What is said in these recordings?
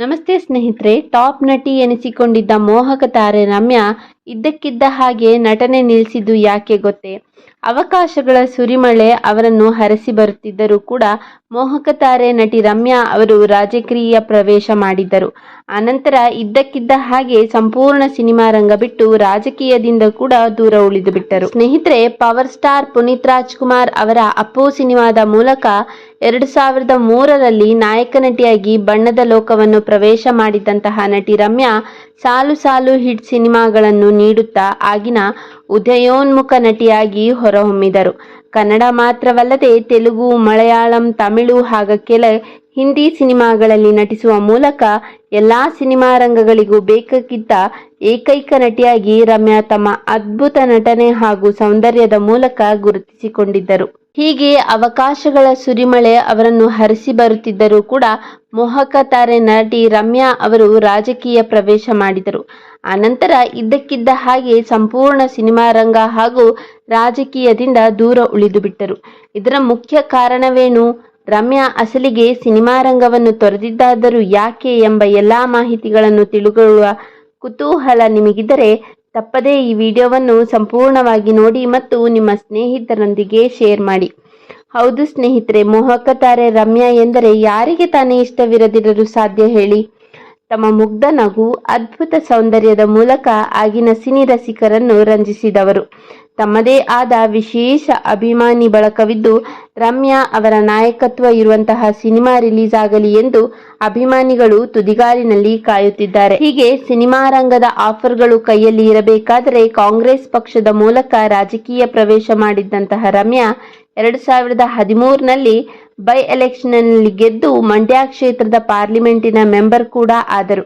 ನಮಸ್ತೆ ಸ್ನೇಹಿತರೆ ಟಾಪ್ ನಟಿ ಎನಿಸಿಕೊಂಡಿದ್ದ ಮೋಹಕ ತಾರೆ ರಮ್ಯಾ ಇದ್ದಕ್ಕಿದ್ದ ಹಾಗೆ ನಟನೆ ನಿಲ್ಲಿಸಿದ್ದು ಯಾಕೆ ಗೊತ್ತೇ? ಅವಕಾಶಗಳ ಸುರಿಮಳೆ ಅವರನ್ನು ಹರಸಿ ಬರುತ್ತಿದ್ದರೂ ಕೂಡ ಮೋಹಕ ತಾರೆ ನಟಿ ರಮ್ಯಾ ಅವರು ರಾಜಕೀಯ ಪ್ರವೇಶ ಮಾಡಿದ್ದರು. ಆನಂತರ ಇದ್ದಕ್ಕಿದ್ದ ಹಾಗೆ ಸಂಪೂರ್ಣ ಸಿನಿಮಾ ರಂಗ ಬಿಟ್ಟು ರಾಜಕೀಯದಿಂದ ಕೂಡ ದೂರ ಉಳಿದು ಬಿಟ್ಟರು. ಸ್ನೇಹಿತರೆ, ಪವರ್ ಸ್ಟಾರ್ ಪುನೀತ್ ರಾಜ್ಕುಮಾರ್ ಅವರ ಅಪ್ಪು ಸಿನಿಮಾದ ಮೂಲಕ ಎರಡು ಸಾವಿರದ ಮೂರರಲ್ಲಿ ನಾಯಕ ನಟಿಯಾಗಿ ಬಣ್ಣದ ಲೋಕವನ್ನು ಪ್ರವೇಶ ಮಾಡಿದಂತಹ ನಟಿ ರಮ್ಯಾ ಸಾಲು ಸಾಲು ಹಿಟ್ ಸಿನಿಮಾಗಳನ್ನು ನೀಡುತ್ತಾ ಆಗಿನ ಉದಯೋನ್ಮುಖ ನಟಿಯಾಗಿ ಹೊರಹೊಮ್ಮಿದರು. ಕನ್ನಡ ಮಾತ್ರವಲ್ಲದೆ ತೆಲುಗು, ಮಲಯಾಳಂ, ತಮಿಳು ಹಾಗೂ ಕೆಲ ಹಿಂದಿ ಸಿನಿಮಾಗಳಲ್ಲಿ ನಟಿಸುವ ಮೂಲಕ ಎಲ್ಲಾ ಸಿನಿಮಾ ರಂಗಗಳಿಗೂ ಬೇಕಕ್ಕಿದ್ದ ಏಕೈಕ ನಟಿಯಾಗಿ ರಮ್ಯಾ ತಮ್ಮ ಅದ್ಭುತ ನಟನೆ ಹಾಗೂ ಸೌಂದರ್ಯದ ಮೂಲಕ ಗುರುತಿಸಿಕೊಂಡಿದ್ದರು. ಹೀಗೆ ಅವಕಾಶಗಳ ಸುರಿಮಳೆ ಅವರನ್ನು ಹರಿಸಿ ಬರುತ್ತಿದ್ದರೂ ಕೂಡ ಮೋಹಕ ತಾರೆ ನಟಿ ರಮ್ಯಾ ಅವರು ರಾಜಕೀಯ ಪ್ರವೇಶ ಮಾಡಿದರು. ಆನಂತರ ಇದ್ದಕ್ಕಿದ್ದ ಹಾಗೆ ಸಂಪೂರ್ಣ ಸಿನಿಮಾ ರಂಗ ಹಾಗೂ ರಾಜಕೀಯದಿಂದ ದೂರ ಉಳಿದು ಬಿಟ್ಟರು. ಇದರ ಮುಖ್ಯ ಕಾರಣವೇನು? ರಮ್ಯಾ ಅಸಲಿಗೆ ಸಿನಿಮಾ ರಂಗವನ್ನು ತೊರೆದಿದ್ದಾದರೂ ಯಾಕೆ ಎಂಬ ಎಲ್ಲಾ ಮಾಹಿತಿಗಳನ್ನು ತಿಳಿದುಕೊಳ್ಳುವ ಕುತೂಹಲ ನಿಮಗಿದ್ದರೆ ತಪ್ಪದೇ ಈ ವಿಡಿಯೋವನ್ನು ಸಂಪೂರ್ಣವಾಗಿ ನೋಡಿ ಮತ್ತು ನಿಮ್ಮ ಸ್ನೇಹಿತರೊಂದಿಗೆ ಶೇರ್ ಮಾಡಿ. ಹೌದು ಸ್ನೇಹಿತರೆ ಮೋಹಕ ತಾರೆ ರಮ್ಯಾ ಎಂದರೆ ಯಾರಿಗೆ ತಾನೇ ಇಷ್ಟವಿರದಿರಲು ಸಾಧ್ಯ ಹೇಳಿ? ತಮ್ಮ ಮುಗ್ಧ ನಗು, ಅದ್ಭುತ ಸೌಂದರ್ಯದ ಮೂಲಕ ಆಗಿನ ಸಿನಿ ರಸಿಕರನ್ನು ರಂಜಿಸಿದವರು. ತಮ್ಮದೇ ಆದ ವಿಶೇಷ ಅಭಿಮಾನಿ ಬಳಕವಿದ್ದು, ರಮ್ಯಾ ಅವರ ನಾಯಕತ್ವ ಇರುವಂತಹ ಸಿನಿಮಾ ರಿಲೀಸ್ ಆಗಲಿ ಎಂದು ಅಭಿಮಾನಿಗಳು ತುದಿಗಾಲಿನಲ್ಲಿ ಕಾಯುತ್ತಿದ್ದಾರೆ. ಹೀಗೆ ಸಿನಿಮಾ ರಂಗದ ಆಫರ್ಗಳು ಕೈಯಲ್ಲಿ ಇರಬೇಕಾದರೆ ಕಾಂಗ್ರೆಸ್ ಪಕ್ಷದ ಮೂಲಕ ರಾಜಕೀಯ ಪ್ರವೇಶ ಮಾಡಿದ್ದಂತಹ ರಮ್ಯಾ ಎರಡು ಸಾವಿರದ ಹದಿಮೂರಿನಲ್ಲಿ ಬೈ ಎಲೆಕ್ಷನ್ನಲ್ಲಿ ಗೆದ್ದು ಮಂಡ್ಯ ಕ್ಷೇತ್ರದ ಪಾರ್ಲಿಮೆಂಟಿನ ಮೆಂಬರ್ ಕೂಡ ಆದರು.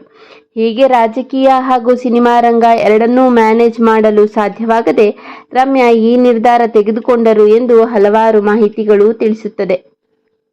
ಹೀಗೆ ರಾಜಕೀಯ ಹಾಗೂ ಸಿನಿಮಾ ರಂಗ ಎರಡನ್ನೂ ಮ್ಯಾನೇಜ್ ಮಾಡಲು ಸಾಧ್ಯವಾಗದೆ ರಮ್ಯಾ ಈ ನಿರ್ಧಾರ ತೆಗೆದುಕೊಂಡರು ಎಂದು ಹಲವಾರು ಮಾಹಿತಿಗಳು ತಿಳಿಸುತ್ತದೆ.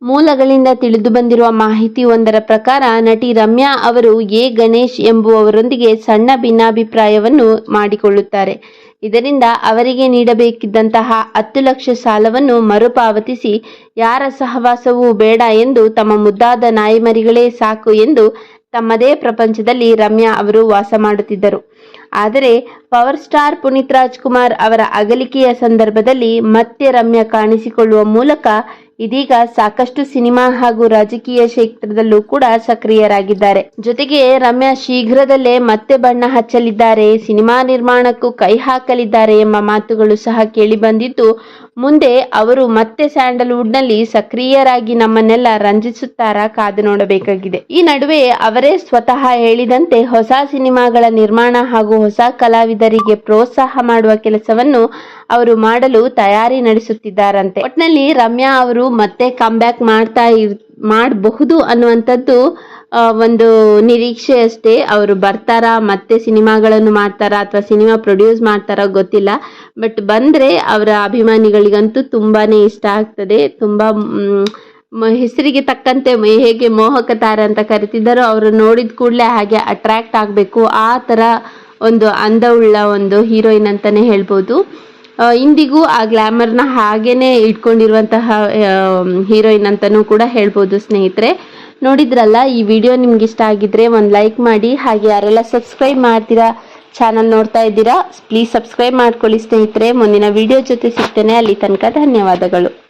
ಮೂಲಗಳಿಂದ ತಿಳಿದು ಬಂದಿರುವ ಮಾಹಿತಿ ಒಂದರ ಪ್ರಕಾರ ನಟಿ ರಮ್ಯಾ ಅವರು ಎ ಗಣೇಶ್ ಎಂಬುವವರೊಂದಿಗೆ ಸಣ್ಣ ಭಿನ್ನಾಭಿಪ್ರಾಯವನ್ನು ಮಾಡಿಕೊಳ್ಳುತ್ತಾರೆ. ಇದರಿಂದ ಅವರಿಗೆ ನೀಡಬೇಕಿದ್ದಂತಹ ಹತ್ತು ಲಕ್ಷ ಸಾಲವನ್ನು ಮರುಪಾವತಿಸಿ ಯಾರ ಸಹವಾಸವೂ ಬೇಡ ಎಂದು ತಮ್ಮ ಮುದ್ದಾದ ನಾಯಿಮರಿಗಳೇ ಸಾಕು ಎಂದು ತಮ್ಮದೇ ಪ್ರಪಂಚದಲ್ಲಿ ರಮ್ಯಾ ಅವರು ವಾಸ ಮಾಡುತ್ತಿದ್ದರು. ಆದರೆ ಪವರ್ ಸ್ಟಾರ್ ಪುನೀತ್ ರಾಜ್ಕುಮಾರ್ ಅವರ ಅಗಲಿಕೆಯ ಸಂದರ್ಭದಲ್ಲಿ ಮತ್ತೆ ರಮ್ಯಾ ಕಾಣಿಸಿಕೊಳ್ಳುವ ಮೂಲಕ ಇದೀಗ ಸಾಕಷ್ಟು ಸಿನಿಮಾ ಹಾಗೂ ರಾಜಕೀಯ ಕ್ಷೇತ್ರದಲ್ಲೂ ಕೂಡ ಸಕ್ರಿಯರಾಗಿದ್ದಾರೆ. ಜೊತೆಗೆ ರಮ್ಯಾ ಶೀಘ್ರದಲ್ಲೇ ಮತ್ತೆ ಬಣ್ಣ ಹಚ್ಚಲಿದ್ದಾರೆ. ಸಿನಿಮಾ ನಿರ್ಮಾಣಕ್ಕೂ ಕೈ ಹಾಕಲಿದ್ದಾರೆ ಎಂಬ ಮಾತುಗಳು ಸಹ ಕೇಳಿಬಂದಿದ್ದು ಮುಂದೆ ಅವರು ಮತ್ತೆ ಸ್ಯಾಂಡಲ್ವುಡ್ನಲ್ಲಿ ಸಕ್ರಿಯರಾಗಿ ನಮ್ಮನ್ನೆಲ್ಲ ರಂಜಿಸುತ್ತಾರಾ ಕಾದು ನೋಡಬೇಕಾಗಿದೆ. ಈ ನಡುವೆ ಅವರೇ ಸ್ವತಃ ಹೇಳಿದಂತೆ ಹೊಸ ಸಿನಿಮಾಗಳ ನಿರ್ಮಾಣ ಹಾಗೂ ಹೊಸ ಕಲಾವಿದರಿಗೆ ಪ್ರೋತ್ಸಾಹ ಮಾಡುವ ಕೆಲಸವನ್ನು ಅವರು ಮಾಡಲು ತಯಾರಿ ನಡೆಸುತ್ತಿದ್ದಾರಂತೆ. ಒಟ್ನಲ್ಲಿ ರಮ್ಯಾ ಅವರು ಮತ್ತೆ ಕಮ್ ಬ್ಯಾಕ್ ಮಾಡ್ತಾ ಇರ್ ಮಾಡಬಹುದು ಅನ್ನುವಂಥದ್ದು ಒಂದು ನಿರೀಕ್ಷೆ ಅಷ್ಟೇ. ಅವರು ಬರ್ತಾರಾ, ಮತ್ತೆ ಸಿನಿಮಾಗಳನ್ನು ಮಾಡ್ತಾರಾ, ಅಥವಾ ಸಿನಿಮಾ ಪ್ರೊಡ್ಯೂಸ್ ಮಾಡ್ತಾರಾ ಗೊತ್ತಿಲ್ಲ. ಬಟ್ ಬಂದರೆ ಅವರ ಅಭಿಮಾನಿಗಳಿಗಂತೂ ತುಂಬಾ ಇಷ್ಟ ಆಗ್ತದೆ. ತುಂಬ ಹೆಸರಿಗೆ ತಕ್ಕಂತೆ ಹೇಗೆ ಮೋಹಕ ತಾರ ಅಂತ ಕರಿತಿದ್ದಾರೋ ಅವರು ನೋಡಿದ ಕೂಡಲೇ ಹಾಗೆ ಅಟ್ರಾಕ್ಟ್ ಆಗಬೇಕು. ಆ ಥರ ಒಂದು ಅಂದವುಳ್ಳ ಒಂದು ಹೀರೋಯಿನ್ ಅಂತಲೇ ಹೇಳ್ಬೋದು. ಇಂದಿಗೂ ಆ ಗ್ಲಾಮರ್ನ ಹಾಗೇ ಇಟ್ಕೊಂಡಿರುವಂತಹ ಹೀರೋಯಿನ್ ಅಂತಲೂ ಕೂಡ ಹೇಳ್ಬೋದು ಸ್ನೇಹಿತರೆ. ನೋಡಿದ್ರಲ್ಲ, ಈ ವಿಡಿಯೋ ನಿಮ್ಗೆ ಇಷ್ಟ ಆಗಿದ್ರೆ ಒಂದು ಲೈಕ್ ಮಾಡಿ, ಹಾಗೆ ಯಾರೆಲ್ಲ ಸಬ್ಸ್ಕ್ರೈಬ್ ಮಾಡ್ತೀರಾ ಚಾನಲ್ ನೋಡ್ತಾ ಇದ್ದೀರಾ ಪ್ಲೀಸ್ ಸಬ್ಸ್ಕ್ರೈಬ್ ಮಾಡ್ಕೊಳ್ಳಿ ಸ್ನೇಹಿತರೆ. ಮುಂದಿನ ವಿಡಿಯೋ ಜೊತೆ ಸಿಗ್ತೇನೆ. ಅಲ್ಲಿ ತನಕ ಧನ್ಯವಾದಗಳು.